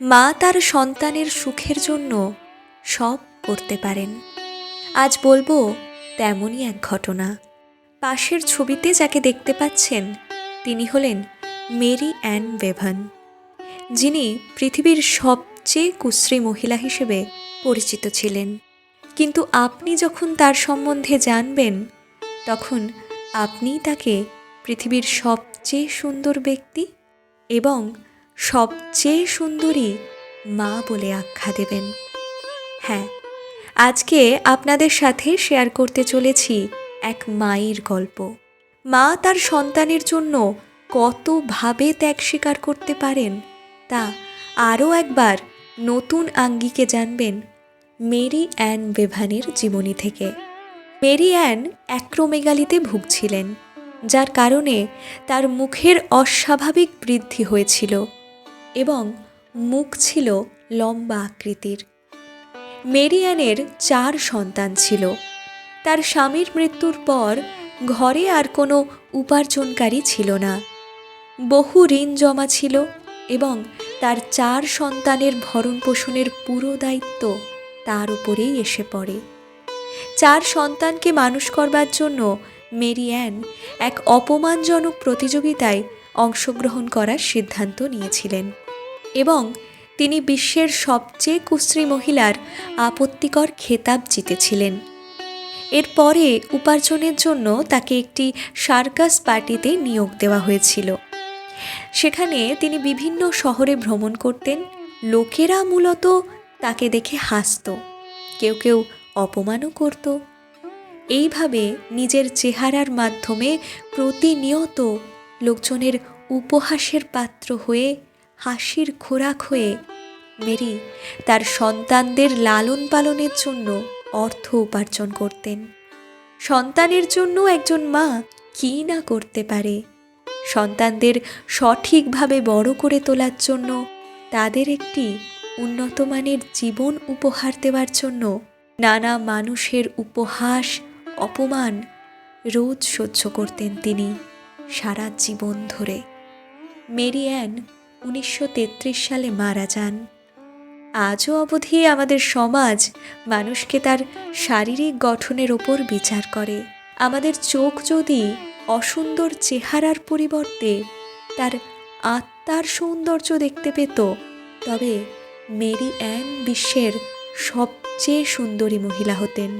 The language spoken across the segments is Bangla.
মা তার সন্তানের সুখের জন্য সব করতে পারেন। আজ বলব, তেমনই এক ঘটনা। পাশের ছবিতে যাকে দেখতে পাচ্ছেন, তিনি হলেন মেরি অ্যান বেভান, যিনি পৃথিবীর সবচেয়ে কুশ্রী মহিলা হিসেবে পরিচিত ছিলেন। কিন্তু আপনি যখন তার সম্বন্ধে জানবেন, তখন আপনিই তাকে পৃথিবীর সবচেয়ে সুন্দর ব্যক্তি এবং সবচেয়ে সুন্দরী মা বলে আখ্যা দেবেন। হ্যাঁ আজকে আপনাদের সাথে শেয়ার করতে চলেছি এক মায়ের গল্প। মা তার সন্তানের জন্য কতভাবে ত্যাগ স্বীকার করতে পারেন তা আরও একবার নতুন আঙ্গিকে জানবেন মেরি অ্যান বেভানের জীবনী থেকে। মেরি অ্যান অ্যাক্রোমেগালিতে ভুগছিলেন, যার কারণে তার মুখের অস্বাভাবিক বৃদ্ধি হয়েছিল। এবং মুখ ছিল লম্বা আকৃতির। মেরিয়ানের চার সন্তান ছিল। তার স্বামীর মৃত্যুর পর ঘরে আর কোনো উপার্জনকারী ছিল না। বহু ঋণ জমা ছিল এবং তার চার সন্তানের ভরণ পোষণের পুরো দায়িত্ব তার উপরেই এসে পড়ে। চার সন্তানকে মানুষ করবার জন্য মেরিয়ান এক অপমানজনক প্রতিযোগিতায় অংশগ্রহণ করার সিদ্ধান্ত নিয়েছিলেন। এবং তিনি বিশ্বের সবচেয়ে কুশ্রী মহিলার আপত্তিকর খেতাব জিতেছিলেন। এরপরে উপার্জনের জন্য তাকে একটি সার্কাস পার্টিতে নিয়োগ দেওয়া হয়েছিল। সেখানে তিনি বিভিন্ন শহরে ভ্রমণ করতেন। লোকেরা মূলত তাকে দেখে হাসত। কেউ কেউ অপমানও করত। এইভাবে নিজের চেহারার মাধ্যমে প্রতিনিয়ত লোকজনের উপহাসের পাত্র হয়ে হাসির খোরাক হয়ে মেরি তার সন্তানদের লালন পালনের জন্য অর্থ উপার্জন করতেন। সন্তানের জন্য একজন মা কী না করতে পারে? সন্তানদের সঠিকভাবে বড় করে তোলার জন্য, তাদের একটি উন্নত মানের জীবন উপহার দেওয়ার জন্য নানা মানুষের উপহাস, অপমান রোজ সহ্য করতেন তিনি সারা জীবন ধরে। মেরি অ্যান উনিশশো তেত্রিশ সালে মারা যান। আজও অবধি আমাদের সমাজ মানুষকে তার শারীরিক গঠনের ওপর বিচার করে। আমাদের চোখ যদি অসুন্দর চেহারার পরিবর্তে তার আত্মার সৌন্দর্য দেখতে পেত, তবে মেরি অ্যান বিশ্বের সবচেয়ে সুন্দরী মহিলা হতেন।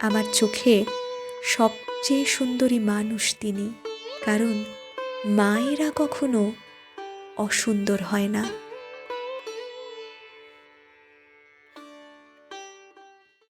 আমার চোখে সবচেয়ে সুন্দরী মানুষ তিনি, কারণ মায়েরা কখনো অসুন্দর হয় না।